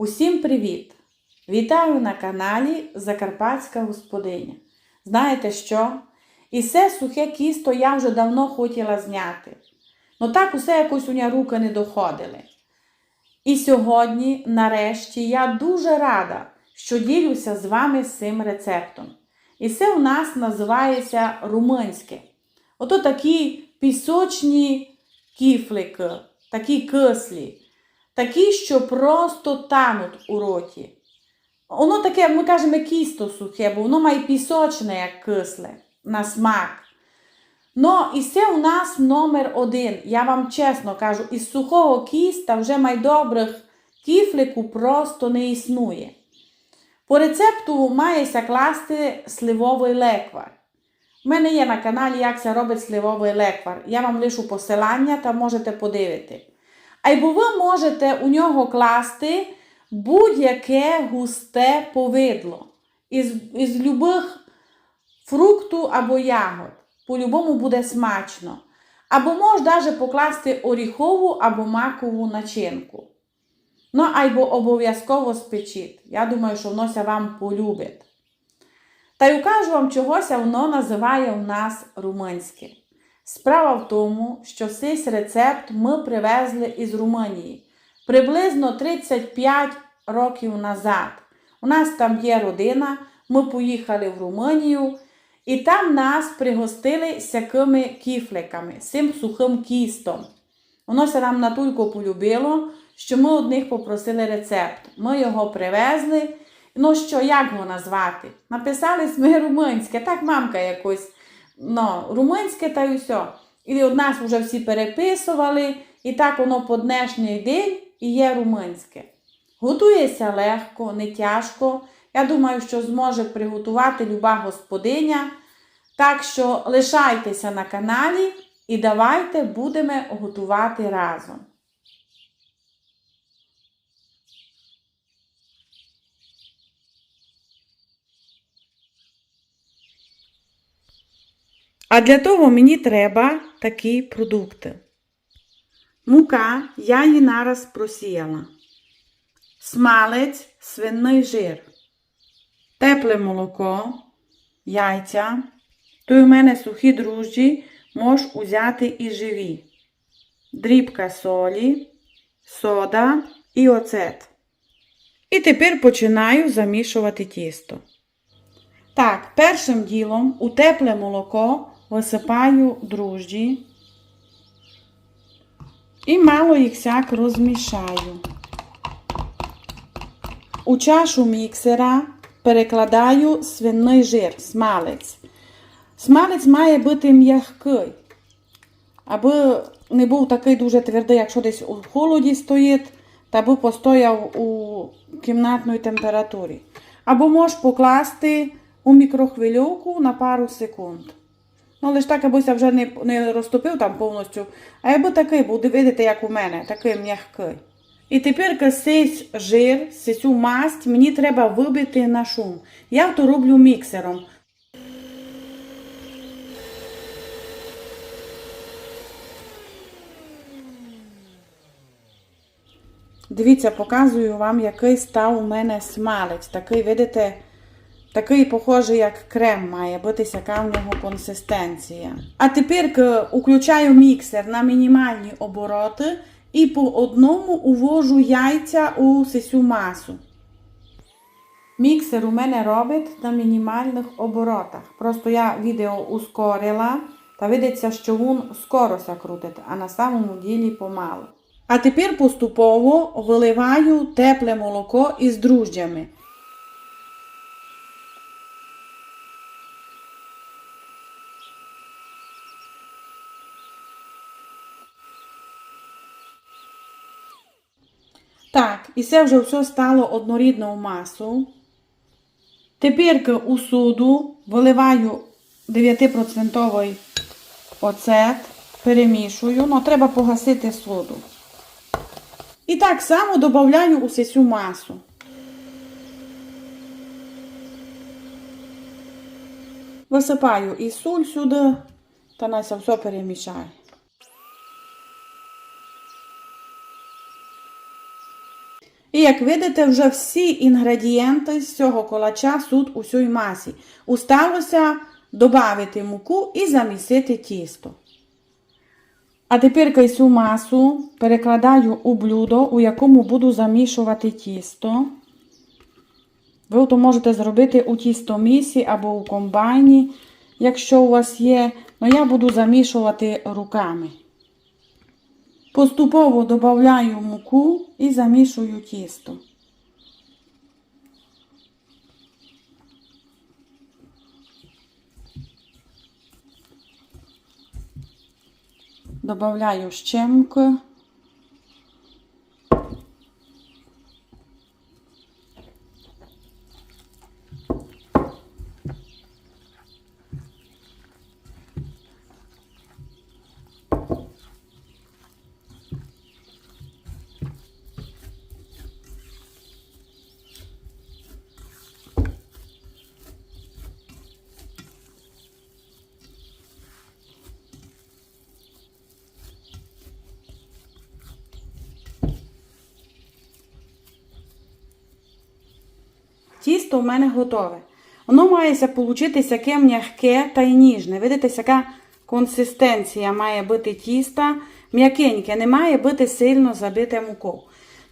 Усім привіт! Вітаю на каналі Закарпатська господиня. Знаєте що? І це сухе кісто я вже давно хотіла зняти. Ну так усе якось у мене руки не доходили. І сьогодні, нарешті, я дуже рада, що ділюся з вами цим рецептом. І це у нас називається румунське. Ото такі пісочні кіфлики, такі кислі, такі, що просто тануть у роті. Воно таке, ми кажемо, кісто сухе, бо воно має пісочне, як кисле, на смак. Ну, і це у нас номер один. Я вам чесно кажу, із сухого кіста вже майдобрих кіфлику просто не існує. По рецепту мається класти сливовий леквар. У мене є на каналі, як це робить сливовий леквар. Я вам лишу посилання та можете подивити. Або ви можете у нього класти будь-яке густе повидло із, із любих фрукту або ягод. По-любому буде смачно. Або можна навіть покласти оріхову або макову начинку. Ну, або обов'язково спечіть. Я думаю, що воно вам полюбить. Та й укажу вам чогось, воно називає у нас румунське. Справа в тому, що цей рецепт ми привезли із Румунії приблизно 35 років назад. У нас там є родина, ми поїхали в Румунію, і там нас пригостили всякими кіфликами, цим сухим кістом. Воно се нам натулько полюбило, що ми одних попросили рецепт. Ми його привезли. Ну що, як його назвати? Написали ми румунське, так мамка якось. Ну, румунське та й усе. І от нас вже всі переписували, і так воно по днешній день і є румунське. Готується легко, не тяжко. Я думаю, що зможе приготувати люба господиня. Так що лишайтеся на каналі і давайте будемо готувати разом. А для того мені треба такі продукти. Мука я її нараз просіяла. Смалець, свиний жир, тепле молоко, яйця. То у мене сухі дрожджі, можеш узяти і живі. Дрібка солі, сода і оцет. І тепер починаю замішувати тісто. Так, першим ділом у тепле молоко висипаю дрожджі і мало їх сяк розмішаю. У чашу міксера перекладаю свиний жир, смалець. Смалець має бути м'який, аби не був такий дуже твердий, якщо десь у холоді стоїть, та аби постояв у кімнатній температурі. Або можеш покласти у мікрохвильовку на пару секунд. Ну, ж так, аби вже не, не розтопив там повністю, а аби такий був, видите, як у мене, такий м'який. І тепер цей жир, цю масть мені треба вибити на шум. Я то роблю міксером. Дивіться, показую вам, який став у мене смалець. Такий, видите, такий похожий, як крем має бути, яка в нього консистенція. А тепер включаю міксер на мінімальні обороти і по одному увожу яйця у цю масу. Міксер у мене робить на мінімальних оборотах. Просто я відео ускорила, та видиться, що він скорося крутить, а на самому ділі помалу. А тепер поступово виливаю тепле молоко із дружджями. Так, і це вже все стало однорідно в масу. Тепер у суду виливаю 9% оцет, перемішую, але треба погасити соду. І так само додаю усе цю масу. Висипаю і соль сюди, та Настя все перемішаю. І як видите, вже всі інгредієнти з цього колача суть у цій масі. Усталося додати муку і замісити тісто. А тепер цю масу перекладаю у блюдо, у якому буду замішувати тісто. Ви то можете зробити у тістомісі або у комбайні, якщо у вас є. Ну я буду замішувати руками. Поступово додаю муку і замішую тісто. Добавляю щемки. Тісто у мене готове. Воно має получитися таке м'яке та й ніжне. Видите, яка консистенція має бути тіста м'якеньке, не має бути сильно забите мукою.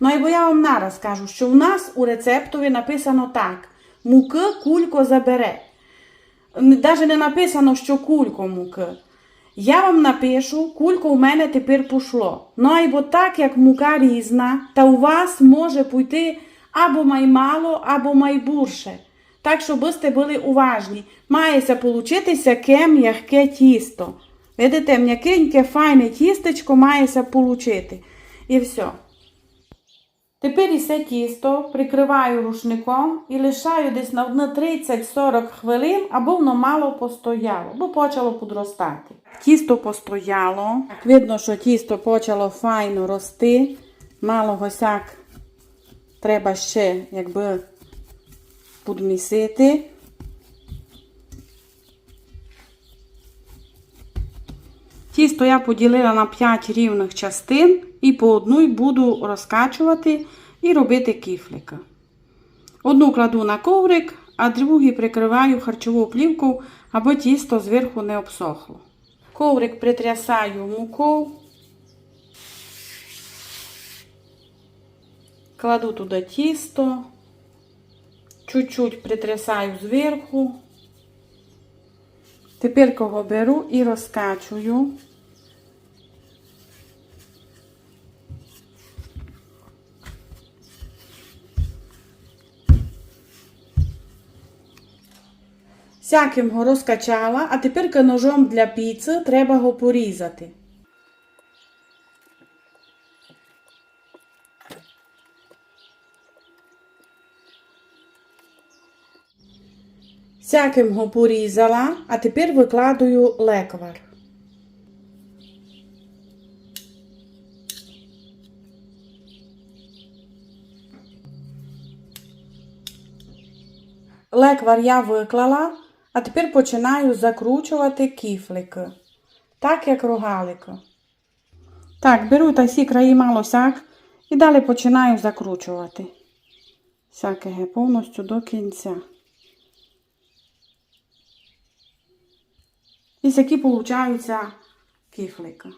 Ну і бо я вам нараз кажу, що у нас у рецептові написано так: муки кулько забере. Навіть не написано, що кулько муки. Я вам напишу, кулько у мене тепер пішло. Ну а бо так, як мука різна, та у вас може піти або маймало, або майбурше. Так, щоб висте були уважні. Мається получитися ке м'яке тісто. Видите, м'якеньке, файне тістечко мається получити. І все. Тепер ісе тісто прикриваю рушником і лишаю десь на 30-40 хвилин, або воно мало постояло, бо почало подростати. Тісто постояло. Видно, що тісто почало файно рости. Мало госяк треба ще, якби, підмісити. Тісто я поділила на 5 рівних частин і по одній буду розкачувати і робити кіфлика. Одну кладу на коврик, а другу прикриваю харчову плівку, аби тісто зверху не обсохло. Коврик притрясаю мукою. Кладу туди тісто, чуть-чуть притрясаю зверху. Тепер кого беру і розкачую. Всяким го розкачала, а тепер ножом для піци треба його порізати. Всяким го порізала, а тепер викладаю леквар. Леквар я виклала, а тепер починаю закручувати кіфлики, так як рогалики. Так, беру та всі краї мало сяк і далі починаю закручувати. Всяке повністю до кінця. І які получаються кіфлики.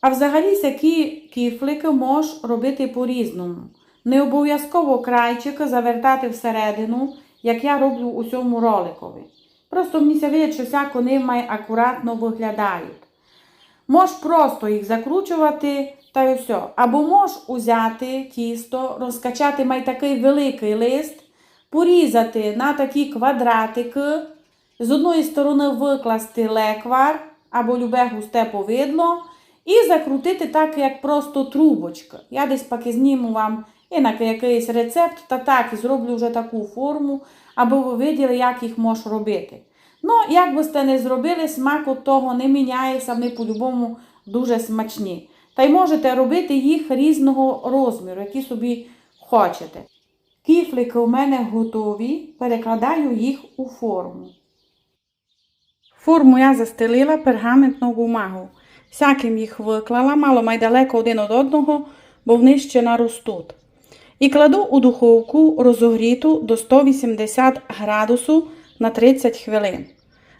А взагалі такі кіфлики можеш робити по-різному. Не обов'язково крайчики завертати всередину, як я роблю у цьому роликові. Просто мені видить, що всяко вони акуратно виглядають. Можеш просто їх закручувати та й все. Або можеш узяти тісто, розкачати май такий великий лист, порізати на такі квадратики, з одної сторони викласти леквар або любе густе повидло, і закрутити так, як просто трубочка. Я десь поки зніму вам і якийсь рецепт, та так і зроблю вже таку форму, аби ви виділи, як їх можеш робити. Ну, як би сте не зробили, смак от того не міняється, вони по-любому дуже смачні. Та й можете робити їх різного розміру, які собі хочете. Кіфлики у мене готові, перекладаю їх у форму. Форму я застелила пергаментну бумагу. Всяким їх виклала, мало май далеко один від одного, бо вони ще наростуть. І кладу у духовку розогріту до 180 градусу на 30 хвилин.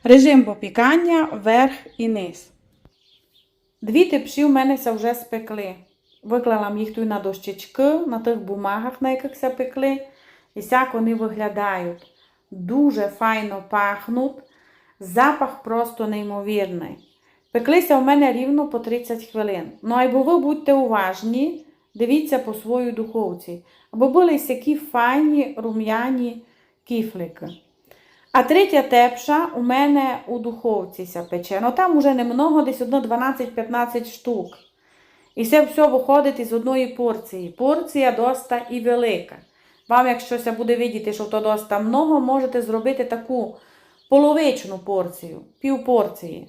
Режим попікання верх і низ. Дві типші у мене ся вже спекли. Виклала їх тут на дощечки, на тих бумагах, на яких ся пекли. І сяк вони виглядають. Дуже файно пахнуть. Запах просто неймовірний. Пеклися у мене рівно по 30 хвилин. Ну, або ви будьте уважні, дивіться по своїй духовці. Або були які файні рум'яні кіфлики. А третя тепша у мене у духовці ся пече. Ну там уже немного, десь одно 12-15 штук. І це все виходить із одної порції. Порція доста і велика. Вам, якщо буде видіти, що то доста много, можете зробити таку половичну порцію, пів порції.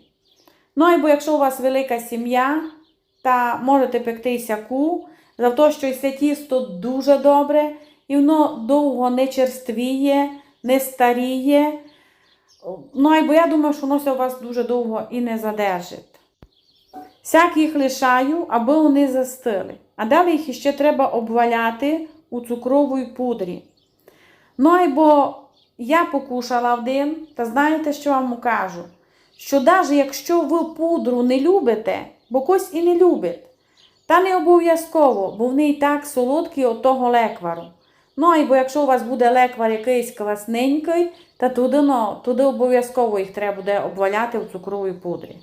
Ну, або якщо у вас велика сім'я, та можете пекти сяку, за те, що це тісто дуже добре, і воно довго не черствіє, не старіє. Ну, або я думаю, що воно у вас дуже довго і не задержить. Сяк їх лишаю, аби вони застили. А далі їх ще треба обваляти у цукровій пудрі. Ну, або я покушала один, та знаєте, що вам кажу? Що навіть якщо ви пудру не любите, бо когось і не любить, та не обов'язково, бо вони і так солодкі от того леквару. Ну, або якщо у вас буде леквар якийсь класненький, та туди, ну, туди обов'язково їх треба буде обваляти в цукровій пудрі.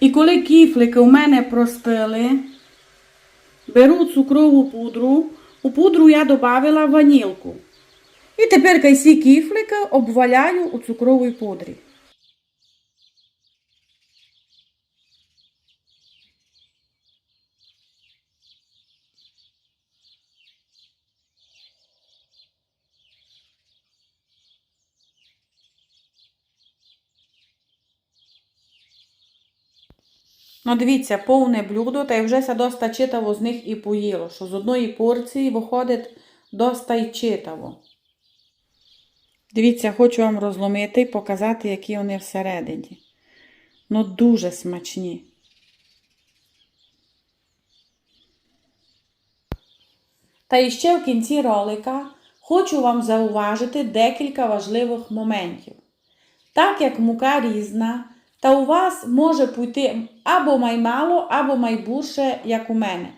І коли кіфлики у мене простили, беру цукрову пудру, у пудру я додавила ванілку. І тепер кайсі кіфлики обваляю у цукровій пудрі. Ну, дивіться, повне блюдо, та й вже ся доста читаво з них і поїло, що з одної порції виходить доста й читаво. Дивіться, хочу вам розломити і показати, які вони всередині. Ну, дуже смачні. Та і ще в кінці ролика хочу вам зауважити декілька важливих моментів. Так як мука різна, та у вас може піти або маймало, або майбурше, як у мене.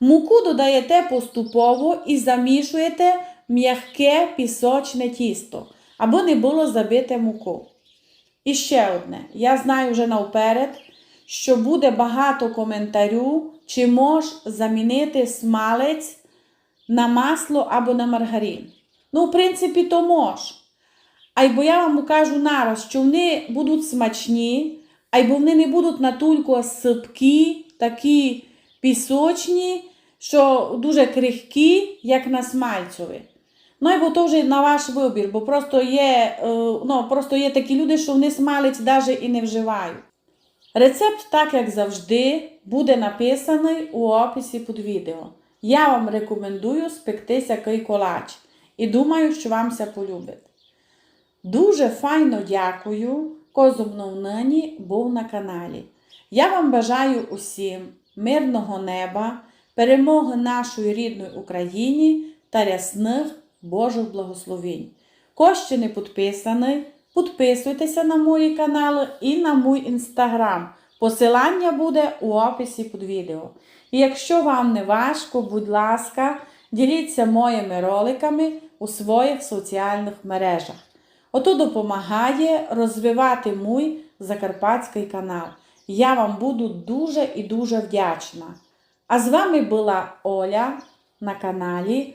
Муку додаєте поступово і замішуєте м'яке пісочне тісто, аби не було забите муку. І ще одне. Я знаю вже навперед, що буде багато коментарю, чи мож замінити смалець на масло або на маргарин. Ну, в принципі, то мож. Айбо я вам кажу нараз, що вони будуть смачні, айбо вони не будуть натулько сипкі, такі пісочні, що дуже крихкі, як на смальцеві. Ну, або то вже на ваш вибір, бо просто є, е, ну, просто є такі люди, що вони смалець навіть і не вживають. Рецепт, так як завжди, буде написаний у описі під відео. Я вам рекомендую спекти сякий і думаю, що вам це полюбить. Дуже файно дякую, козубнув нині був на каналі. Я вам бажаю усім мирного неба, перемоги нашої рідної Україні та рясних Божих благословень. Ще не підписаний, підписуйтеся на мої канали і на мій інстаграм. Посилання буде у описі під відео. І якщо вам не важко, будь ласка, діліться моїми роликами у своїх соціальних мережах. Ото допомагає розвивати мій закарпатський канал. Я вам буду дуже і дуже вдячна. А з вами була Оля на каналі